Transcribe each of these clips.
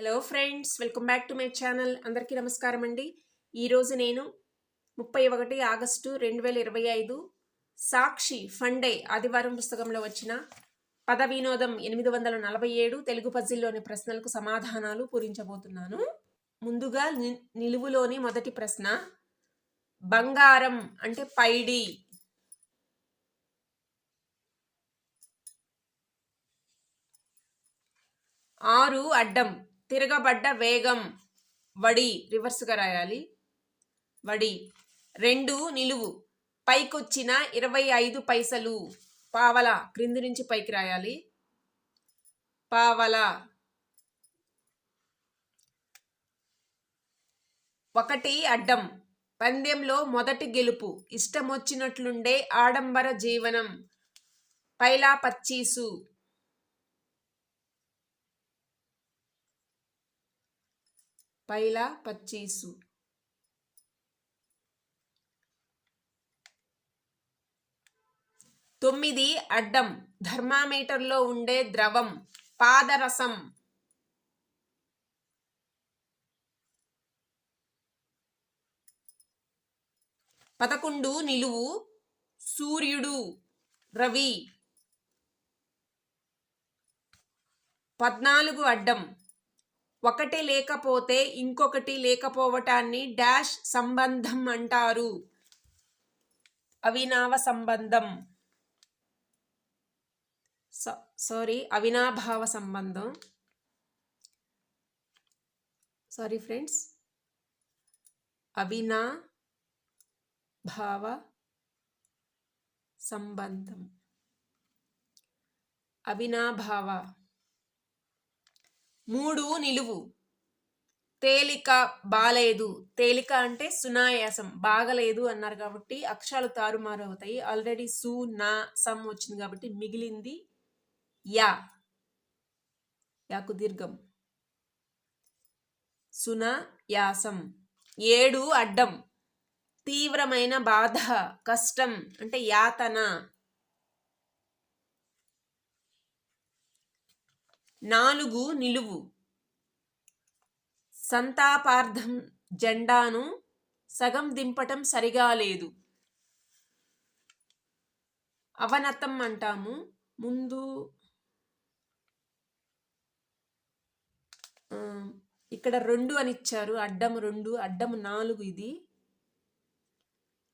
Hello friends welcome back to my channel అందరికీ నమస్కారం అండి. ఈరోజు నేను ముప్పై ఒకటి ఆగస్టు రెండు వేల ఇరవై ఐదు సాక్షి ఫండే ఆదివారం పుస్తకంలో వచ్చిన పద వినోదం ఎనిమిది వందల నలభై ఏడు తెలుగు పజిల్లోని ప్రశ్నలకు సమాధానాలు పూరించబోతున్నాను. ముందుగా ని- నిలువులోని మొదటి ప్రశ్న బంగారం అంటే పైడి. ఆరు అడ్డం తిరగబడ్డ వేగం వడి రివర్స్గా రాయాలి. వడి రెండు నిలువు పైకొచ్చిన ఇరవై ఐదు పైసలు పావల క్రింది నుంచి పైకి రాయాలి. పావల ఒకటి అడ్డం పందెంలో మొదటి గెలుపు ఇష్టమొచ్చినట్లుండే ఆడంబర జీవనం పైలా పచ్చీసు పైలా పచ్చీసు. తొమ్మిది అడ్డం థర్మామీటర్లో ఉండే ద్రవం పాదరసం. పదకొండు నిలువు సూర్యుడు రవి. పద్నాలుగు అడ్డం ఒకటి లేకపోతే ఇంకొకటి లేకపోవటాన్ని డాష్ సంబంధం అంటారు. అవినావ సంబంధం. సారీ అవినాభావ సంబంధం. Sorry friends. అవినా భావ సంబంధం. అవినాభావ మూడు నిలువు. తేలిక బాలేదు. తేలిక అంటే సునాయాసం బాగలేదు అన్నారు కాబట్టి అక్షరాలు తారుమారు అవుతాయి ఆల్రెడీ సు నా సమ్ వచ్చింది కాబట్టి మిగిలింది యా. యాకు దీర్ఘం. సున యాసం ఏడు అడ్డం. తీవ్రమైన బాధ కష్టం అంటే యాతన. నాలుగు నిలువు. సంతాపార్థం జెండాను సగం దింపటం సరిగా లేదు. అవనతం అంటాము. ముందు ఇక్కడ రెండు అని ఇచ్చారు. అడ్డం రెండు అడ్డం నాలుగు ఇది.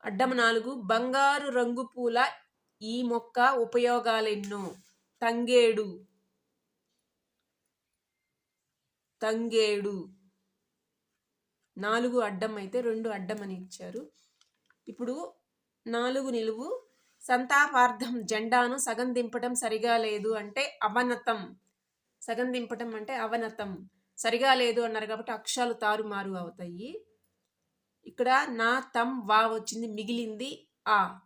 అడ్డం నాలుగు బంగారు రంగు పూల ఈ మొక్క ఉపయోగాలెన్నో. తంగేడు. తంగేడు. నాలుగు అడ్డం అయితే రెండు అడ్డం అని ఇచ్చారు. ఇప్పుడు నాలుగు నిలువు. సంతాపార్థం జెండాను సగం దింపటం సరిగా లేదు అంటే అవనతం. సగం దింపటం అంటే అవనతం. సరిగా లేదు అన్నారు కాబట్టి అక్షరాలు తారుమారు అవుతాయి. ఇక్కడ నా తం వా వచ్చింది మిగిలింది ఆ.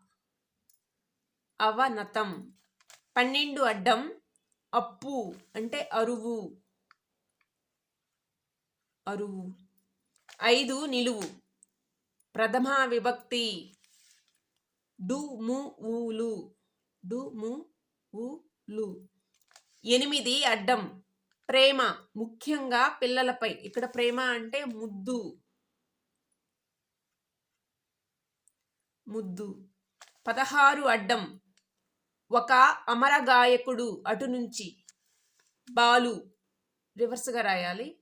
అవనతం. పన్నెండు అడ్డం. అప్పు అంటే అరువు. అరువు. ఐదు నిలువు. ప్రథమ విభక్తి. డు ము ఊలు డు ము ఊలు ఎనిమిది అడ్డం. ప్రేమ. ముఖ్యంగా పిల్లలపై. ఇక్కడ ప్రేమ అంటే ముద్దు. ముద్దు. పదహారు అడ్డం. ఒక అమర గాయకుడు అటు నుంచి. బాలు. రివర్స్గా రాయాలి.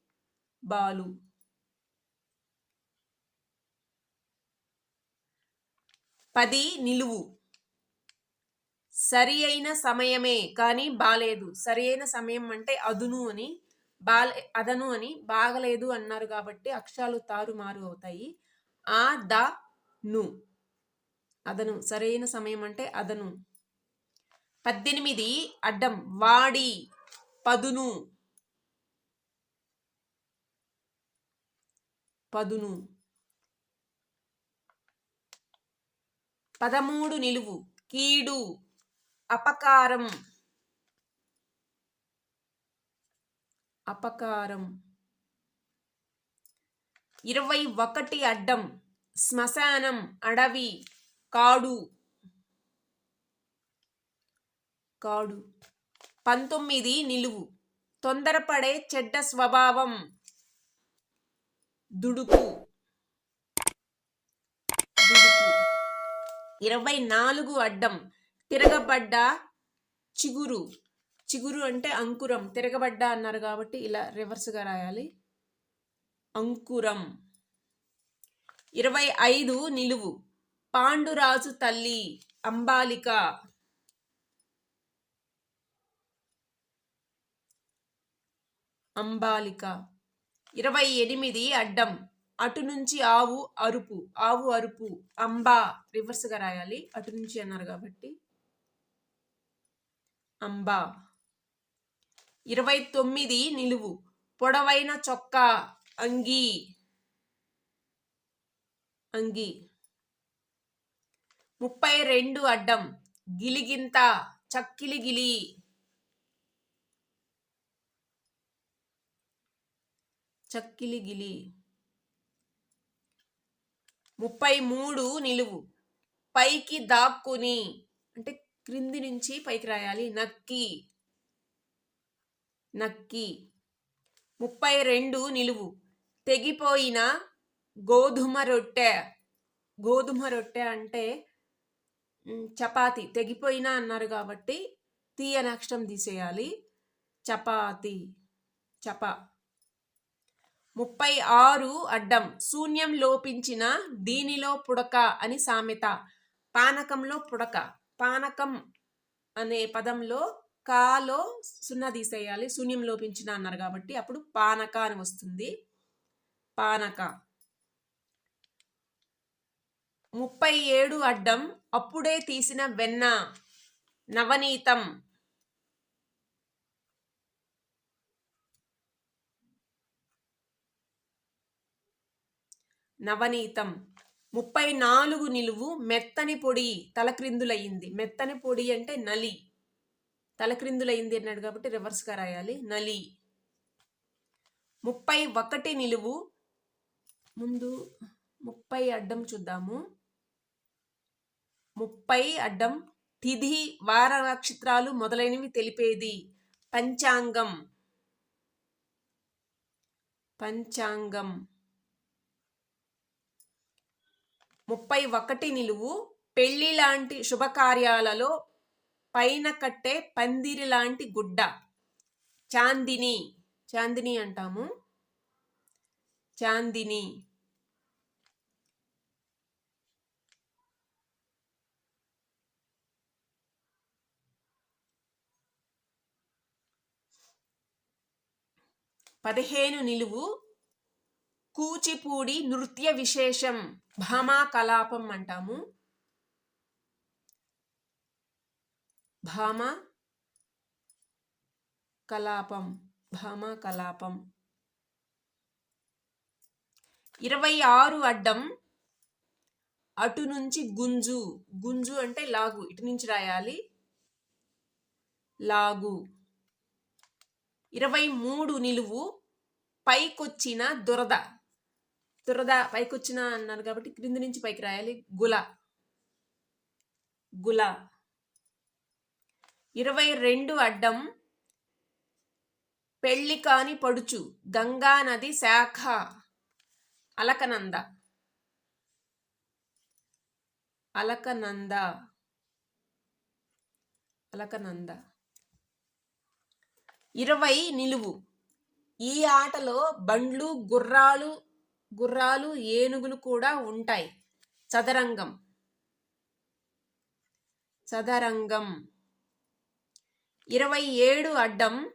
బాలు. పది నిలువు. సరి అయిన సమయమే కానీ బాలేదు. సరి అయిన సమయం అంటే అదును అని బాలే అదను అని బాగలేదు అన్నారు కాబట్టి అక్షరాలు తారుమారు అవుతాయి. ఆ ద ను. అదను. సరైన సమయం అంటే అదను. పద్దెనిమిది అడ్డం. వాడి పదును. పదును. పదమూడు నిలువు. కీడు. అపకారం. అపకారం. ఇరవై ఒకటి అడ్డం. శ్మశానం అడవి. కాడు. కాడు. పంతొమ్మిది నిలువు. తొందరపడే చెడ్డ స్వభావం. దుడుకు. దుడుకు. ఇరవై నాలుగు అడ్డం. తిరగబడ్డ చిగురు. చిగురు అంటే అంకురం. తిరగబడ్డ అన్నారు కాబట్టి ఇలా రివర్స్గా రాయాలి. అంకురం. ఇరవై ఐదు నిలువు. పాండురాజు తల్లి అంబాలిక. అంబాలిక. ఇరవై ఎనిమిది అడ్డం. అటు నుంచి ఆవు అరుపు ఆవు అరుపు అంబా రివర్స్గా రాయాలి. అటు నుంచి అన్నారు కాబట్టి. అంబా. ఇరవై తొమ్మిది నిలువు. పొడవైన చొక్కా అంగి. అంగి. ముప్పై రెండు అడ్డం. గిలిగింత చక్కిలి గిలి చక్కిలి గిలి ముప్పై మూడు నిలువు. పైకి దాక్కుని. అంటే క్రింది నుంచి పైకి రాయాలి. నక్కి. నక్కి. ముప్పై రెండు నిలువు. తెగిపోయిన గోధుమ రొట్టె. గోధుమ రొట్టె అంటే చపాతి. తెగిపోయినా అన్నారు కాబట్టి తీయ అక్షరం తీసేయాలి. చపాతి. చపా. ముప్పై ఆరు అడ్డం శూన్యం లోపించిన దీనిలో పుడక అని సామెత. పానకంలో పుడక. పానకం అనే పదంలో కాలో సున్నా తీసేయాలి. శూన్యం లోపించిన అన్నారు కాబట్టి అప్పుడు పానక అని వస్తుంది. పానక. ముప్పై ఏడు అడ్డం అప్పుడే తీసిన వెన్న. నవనీతం. నవనీతం. ముప్పై నాలుగు నిలువు మెత్తని పొడి తలక్రిందులయ్యింది. మెత్తని పొడి అంటే నలి. తలక్రిందులయ్యింది అన్నాడు కాబట్టి రివర్స్గా రాయాలి. నలి. ముప్పై ఒకటి నిలువు. ముందు ముప్పై అడ్డం చూద్దాము. ముప్పై అడ్డం. తిథి వార నక్షత్రాలు మొదలైనవి తెలిపేది. పంచాంగం. పంచాంగం. ముప్పై ఒకటి నిలువు పెళ్ళి లాంటి శుభకార్యాలలో పైన కట్టే పందిరి లాంటి గుడ్డ. చాందిని. చాందిని అంటాము. చాందిని. పదిహేను నిలువు కూచిపూడి నృత్య విశేషం భామా కలాపం అంటాము. భామ కలాపం భామ కలాపం. ఇరవై ఆరు అడ్డం అటు నుంచి గుంజు. గుంజు అంటే లాగు ఇటు నుంచి రాయాలి. లాగు. ఇరవై మూడు నిలువు పైకొచ్చిన దురద. దురద పైకొచ్చిన అన్నారు కాబట్టి క్రింది నుంచి పైకి రాయాలి. గుల. గుల. ఇరవై రెండు అడ్డం. పెళ్ళి కాని పడుచు. గంగా నది శాఖ. అలకనంద. అలకనంద. అలకనంద. ఇరవై నిలువు. ఈ ఆటలో బండ్లు గుర్రాలు గుర్రాలు ఏనుగులు కూడా ఉంటాయి. చదరంగం. చదరంగం. ఇరవై ఏడు అడ్డం.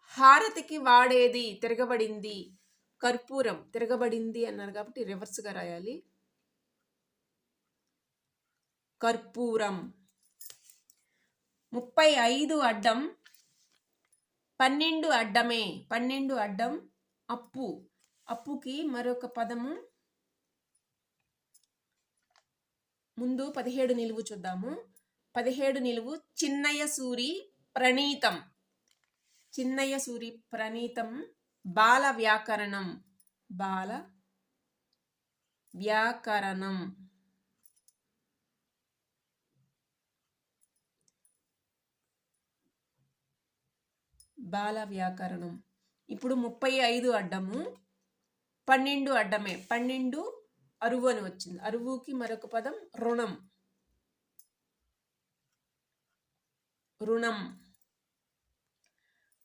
హారతికి వాడేది తిరగబడింది. కర్పూరం. తిరగబడింది అన్నారు కాబట్టి రివర్స్గా రాయాలి. కర్పూరం. ముప్పై ఐదు అడ్డం. పన్నెండు అడ్డమే. పన్నెండు అడ్డం. అప్పు. అప్పుకి మరొక పదము. ముందు పదిహేడు నిలువు చూద్దాము. పదిహేడు నిలువు చిన్నయ్య సూరి ప్రణీతం. చిన్నయ్య సూరి ప్రణీతం బాల వ్యాకరణం. బాల వ్యాకరణం. బాల వ్యాకరణం. ఇప్పుడు ముప్పై ఐదు అడ్డము. పన్నెండు అడ్డమే. పన్నెండు అరువు అని వచ్చింది. అరువుకి మరొక పదం రుణం. రుణం.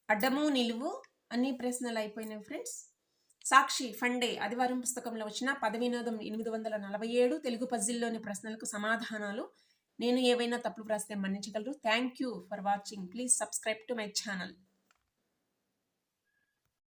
అడ్డము నిలువు అన్ని ప్రశ్నలు అయిపోయినాయి ఫ్రెండ్స్. సాక్షి ఫండే ఆదివారం పుస్తకంలో వచ్చిన పదవినోదం ఎనిమిది వందల నలభై ఏడు తెలుగు పజిల్లోని ప్రశ్నలకు సమాధానాలు. నేను ఏవైనా తప్పులు వ్రాస్తే మన్నించగలరు. Thank you for watching please subscribe to my channel